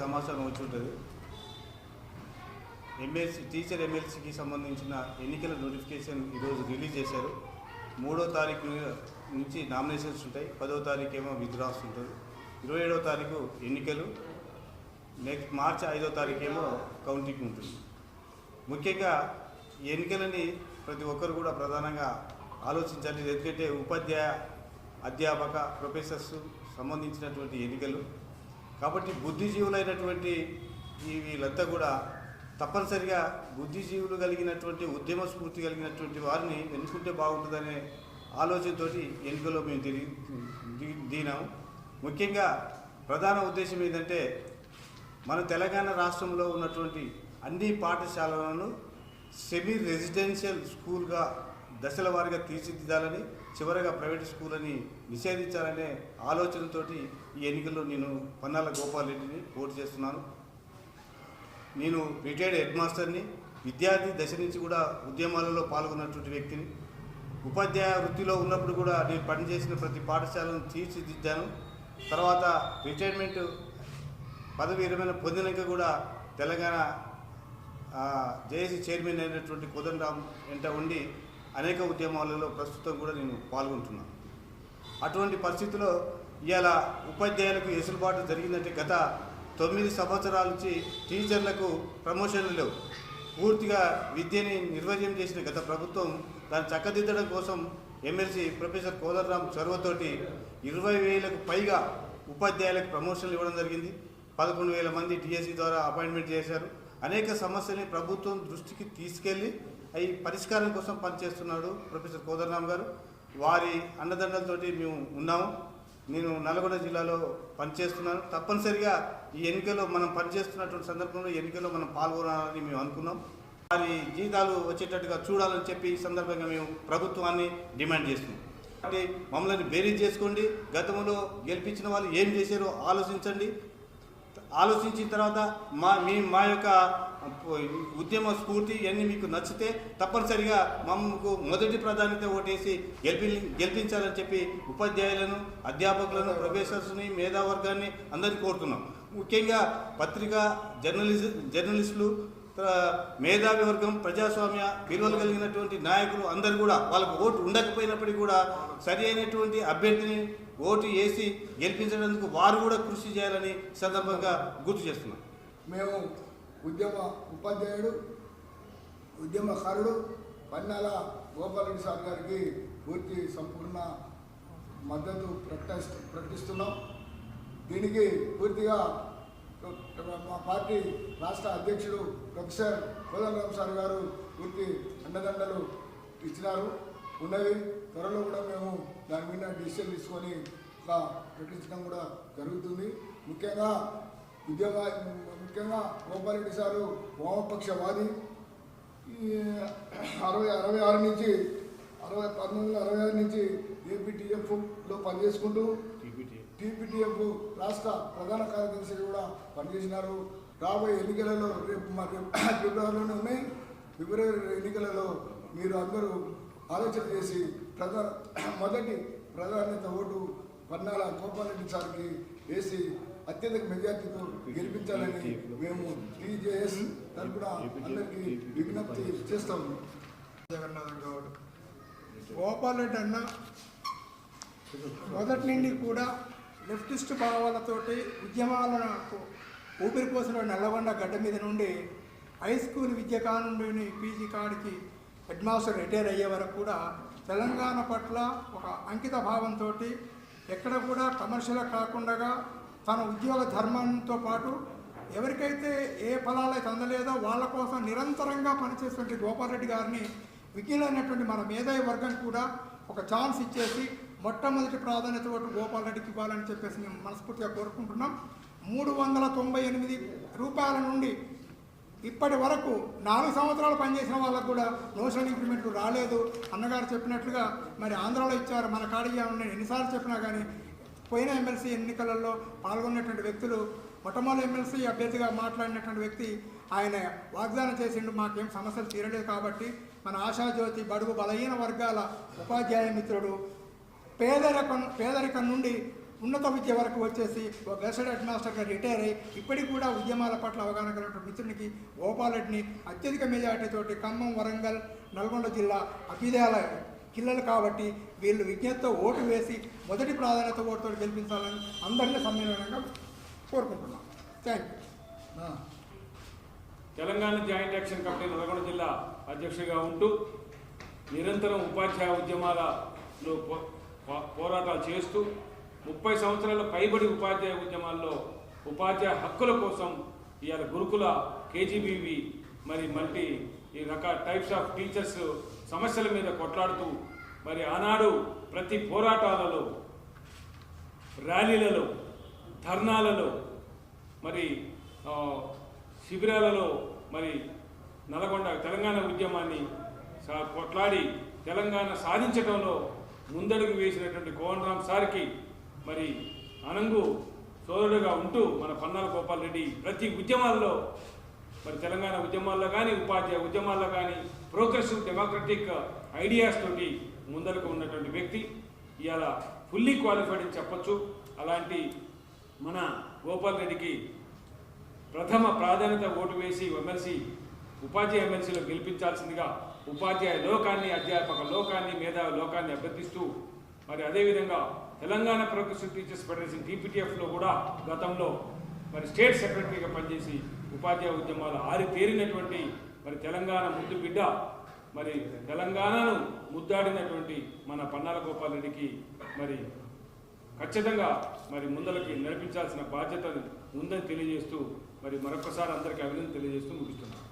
సమాచారం వచ్చి ఉంటుంది. ఎమ్మెల్సీ టీచర్ ఎమ్మెల్సీకి సంబంధించిన ఎన్నికల నోటిఫికేషన్ ఈరోజు రిలీజ్ చేశారు. మూడో తారీఖు నుంచి నామినేషన్స్ ఉంటాయి. పదో తారీఖు ఏమో విత్డ్రాస్ ఉంటుంది. ఇరవై ఏడవ తారీఖు ఎన్నికలు. నెక్స్ట్ మార్చి ఐదో తారీఖు ఏమో కౌంటింగ్ ఉంటుంది. ముఖ్యంగా ఎన్నికలని ప్రతి ఒక్కరు కూడా ప్రధానంగా ఆలోచించాలి. ఎందుకంటే ఉపాధ్యాయ అధ్యాపక ప్రొఫెసర్స్ సంబంధించినటువంటి ఎన్నికలు. కాబట్టి బుద్ధిజీవులైనటువంటి ఈ వీళ్ళంతా కూడా తప్పనిసరిగా బుద్ధిజీవులు కలిగినటువంటి ఉద్యమ స్ఫూర్తి కలిగినటువంటి వారిని ఎన్నుకుంటే బాగుంటుందనే ఆలోచనతోటి ఎన్నికలో మేము తిరిగి ది- దిగినాము ముఖ్యంగా ప్రధాన ఉద్దేశం ఏంటంటే మన తెలంగాణ రాష్ట్రంలో ఉన్నటువంటి అన్ని పాఠశాలలను సెమీ రెసిడెన్షియల్ స్కూల్గా దశల వారీగా తీర్చిదిద్దాలని చివరగా ప్రైవేట్ స్కూల్ అని నిషేధించాలనే ఆలోచనతోటి ఈ ఎన్నికల్లో నేను పన్నాల గోపాల్ రెడ్డిని పోటీ చేస్తున్నాను. నేను రిటైర్డ్ హెడ్ మాస్టర్ని విద్యార్థి దశ నుంచి కూడా ఉద్యమాలలో పాల్గొన్నటువంటి వ్యక్తిని. ఉపాధ్యాయ వృత్తిలో ఉన్నప్పుడు కూడా నేను పనిచేసిన ప్రతి పాఠశాలను తీర్చిదిద్దాను. తర్వాత రిటైర్మెంట్ పదవి విరమణ పొందినాక కూడా తెలంగాణ జేఏసీ చైర్మన్ అయినటువంటి కోదండరామ్ వెంట ఉండి అనేక ఉద్యమాలలో ప్రస్తుతం కూడా నేను పాల్గొంటున్నాను. అటువంటి పరిస్థితిలో ఇవాళ ఉపాధ్యాయులకు వెసులుబాటు జరిగిందంటే గత తొమ్మిది సంవత్సరాల నుంచి టీచర్లకు ప్రమోషన్లు లేవు. పూర్తిగా విద్యని నిర్వహ్యం చేసిన గత ప్రభుత్వం దాన్ని చక్కదిద్దడం కోసం ఎమ్మెల్సీ ప్రొఫెసర్ కోదర్రామ్ చొరవతోటి ఇరవై వేలకు పైగా ఉపాధ్యాయులకు ప్రమోషన్లు ఇవ్వడం జరిగింది. పదకొండు వేల మంది టీఎస్సీ ద్వారా అపాయింట్మెంట్ చేశారు. అనేక సమస్యల్ని ప్రభుత్వం దృష్టికి తీసుకెళ్ళి అవి పరిష్కారం కోసం పనిచేస్తున్నాడు ప్రొఫెసర్ కోదర్రామ్ గారు. వారి అండదండలతోటి మేము ఉన్నాము. నేను నల్గొండ జిల్లాలో పనిచేస్తున్నాను. తప్పనిసరిగా ఈ ఎన్నికల్లో మనం పనిచేస్తున్నటువంటి సందర్భంలో ఎన్నికల్లో మనం పాల్గొనాలని మేము అనుకున్నాం. వారి జీతాలు వచ్చేటట్టుగా చూడాలని చెప్పి ఈ సందర్భంగా మేము ప్రభుత్వాన్ని డిమాండ్ చేస్తున్నాం. కాబట్టి మమ్మల్ని బేరీజ్ చేసుకోండి. గతంలో గెలిపించిన వాళ్ళు ఏం చేశారో ఆలోచించండి. ఆలోచించిన తర్వాత మా మీ మా యొక్క ఉద్యమ స్ఫూర్తి ఇవన్నీ మీకు నచ్చితే తప్పనిసరిగా మమ్మకు మొదటి ప్రాధాన్యత ఓటేసి గెలిపి గెలిపించాలని చెప్పి ఉపాధ్యాయులను అధ్యాపకులను ప్రొఫెసర్స్ని మేధావర్గాన్ని అందరికీ కోరుతున్నాం. ముఖ్యంగా పత్రికా జర్నలిజ జర్నలిస్టులు మేధావి వర్గం ప్రజాస్వామ్య విలువలు కలిగినటువంటి నాయకులు అందరు కూడా వాళ్ళకు ఓటు ఉండకపోయినప్పటికీ కూడా సరి అయినటువంటి అభ్యర్థిని ఓటు వేసి గెలిపించడానికి వారు కూడా కృషి చేయాలని సందర్భంగా గుర్తు చేస్తున్నాం. మేము ఉద్యమ ఉపాధ్యాయుడు ఉద్యమకారుడు పన్నాల గోపాలరెడ్డి సార్ గారికి పూర్తి సంపూర్ణ మద్దతు ప్రకటిస్తు ప్రకటిస్తున్నాం. దీనికి పూర్తిగా మా పార్టీ రాష్ట్ర అధ్యక్షుడు ప్రొఫెసర్ కోదండరామ్ సార్ గారు పూర్తి అండదండలు ఇచ్చినారు. ఉన్నవి త్వరలో కూడా మేము దాని మీద డిసిషన్ తీసుకొని ప్రకటించడం కూడా జరుగుతుంది. ముఖ్యంగా ఉద్యోగ ముఖ్యంగా గోపాలరెడ్డి సారు వామపక్షవాది. అరవై అరవై ఆరు నుంచి అరవై పంతొమ్మిది వందల అరవై ఆరు నుంచి ఏపీటీఎఫ్లో పనిచేసుకుంటూ టీపీటీఎఫ్ రాష్ట్ర ప్రధాన కార్యదర్శి కూడా పనిచేసినారు. రాబోయే ఎన్నికలలో రేపు మా ఫిబ్రవరిలోనే ఉన్నాయి. ఫిబ్రవరి ఎన్నికలలో మీరు అందరూ ఆలోచన చేసి ప్రధాన మొదటి ప్రాధాన్యత ఓటు పన్నాల గోపాలరెడ్డి సార్కి వేసి అత్యధిక మెజార్టీతో గెలిపించాలని మేము టీజేఎస్ తరఫున అందరికీ విజ్ఞప్తి చేస్తాము జగన్నాథం గౌడ్. అన్న మొదటి నుండి కూడా లెఫ్టిస్ట్ భావాలతోటి ఉద్యమాలకు ఊపిరిపోసిన నల్లగొండ గడ్డ మీద నుండి హై స్కూల్ విద్య కానుండి పీజీ కాడికి హెడ్ మాస్టర్ రిటైర్ అయ్యే వరకు కూడా తెలంగాణ పట్ల ఒక అంకిత భావంతో ఎక్కడ కూడా కమర్షియల్ కాకుండా తన ఉద్యోగ ధర్మంతో పాటు ఎవరికైతే ఏ ఫలాలు అయితే అందలేదో వాళ్ళ కోసం నిరంతరంగా పనిచేస్తున్న గోపాలరెడ్డి గారిని విజ్ఞులైనటువంటి మన మేధావి వర్గం కూడా ఒక ఛాన్స్ ఇచ్చేసి మొట్టమొదటి ప్రాధాన్యత ఓటు గోపాల్ రెడ్డికి ఇవ్వాలని చెప్పేసి మేము మనస్ఫూర్తిగా కోరుకుంటున్నాం. మూడు వందల తొంభై ఎనిమిది రూపాయల నుండి ఇప్పటి వరకు నాలుగు సంవత్సరాలు పనిచేసిన వాళ్ళకు కూడా నోషనల్ ఇంక్రిమెంట్లు రాలేదు. అన్నగారు చెప్పినట్లుగా మరి ఆంధ్రాలో ఇచ్చారు. మన కాడిగా ఉన్న ఎన్నిసార్లు చెప్పినా కానీ పోయిన ఎమ్మెల్సీ ఎన్నికలలో పాల్గొన్నటువంటి వ్యక్తులు మొట్టమొదటి ఎమ్మెల్సీ అభ్యర్థిగా మాట్లాడినటువంటి వ్యక్తి ఆయన వాగ్దానం చేసిండు మాకేం సమస్యలు తీరలేదు కాబట్టి మన ఆశాజ్యోతి బడుగు బలహీన వర్గాల ఉపాధ్యాయ మిత్రుడు పేదరికం పేదరికం నుండి ఉన్నత విద్య వరకు వచ్చేసి ఒక గెస్టెడ్ హెడ్ మాస్టర్గా రిటైర్ అయ్యి ఇప్పటికి కూడా ఉద్యమాల పట్ల అవగాహన కలిగినటువంటి మిత్రునికి గోపాలరెడ్డిని అత్యధిక మెజార్టీతోటి ఖమ్మం వరంగల్ నల్గొండ జిల్లా అభ్యుదయాల కిల్లలు కాబట్టి వీళ్ళు విజ్ఞతతో ఓటు వేసి మొదటి ప్రాధాన్యత ఓటుతో గెలిపించాలని అందరినీ సమ్మేళనంగా కోరుకుంటున్నాం. Thank you Telangana joint action committee Nalgonda జిల్లా అధ్యక్షుడిగా ఉంటూ నిరంతరం ఉపాధ్యాయ ఉద్యమాలలో పోరాటాలు చేస్తూ ముప్పై సంవత్సరాల పైబడి ఉపాధ్యాయ ఉద్యమాల్లో ఉపాధ్యాయ హక్కుల కోసం ఇవాళ గురుకుల కేజీబీవి మరి మల్టీ ఈ రకాల టైప్స్ ఆఫ్ టీచర్స్ సమస్యల మీద కొట్లాడుతూ మరి ఆనాడు ప్రతి పోరాటాలలో ర్యాలీలలో ధర్నాలలో మరి శిబిరాలలో మరి నల్గొండ తెలంగాణ ఉద్యమాన్ని కొట్లాడి తెలంగాణ సాధించడంలో ముందడుగు వేసినటువంటి కోవన్ సార్కి మరి అనంగు సోదరుడుగా ఉంటూ మన పన్నాల గోపాల్ రెడ్డి ప్రతి ఉద్యమాల్లో మరి తెలంగాణ ఉద్యమాల్లో కానీ ఉపాధ్యాయ ఉద్యమాల్లో కానీ ప్రోగ్రెసివ్ డెమోక్రటిక్ ఐడియాస్ తోటి ముందరకు ఉన్నటువంటి వ్యక్తి. ఇవాళ ఫుల్లీ క్వాలిఫైడ్ అని చెప్పొచ్చు. అలాంటి మన గోపాల్ రెడ్డికి ప్రథమ ప్రాధాన్యత ఓటు వేసి ఎమ్మెల్సీ ఉపాధ్యాయ ఎమ్మెల్సీలో గెలిపించాల్సిందిగా ఉపాధ్యాయ లోకాన్ని అధ్యాపక లోకాన్ని మేధావి లోకాన్ని అభ్యర్థిస్తూ మరి అదేవిధంగా తెలంగాణ ప్రోగ్రెసివ్ టీచర్స్ ఫెడరేషన్ టీపీటీఎఫ్లో కూడా గతంలో మరి స్టేట్ సెక్రటరీగా పనిచేసి ఉపాధ్యాయ ఉద్యమాలు ఆరి తేరినటువంటి మరి తెలంగాణ ముద్దు బిడ్డ మరి తెలంగాణను ముద్దాడినటువంటి మన పన్నాల గోపాల్ రెడ్డికి మరి ఖచ్చితంగా మరి ముందలకి నడిపించాల్సిన బాధ్యత ఉందని తెలియజేస్తూ మరి మరొకసారి అందరికీ అభినందన తెలియజేస్తూ ముగిస్తున్నాను.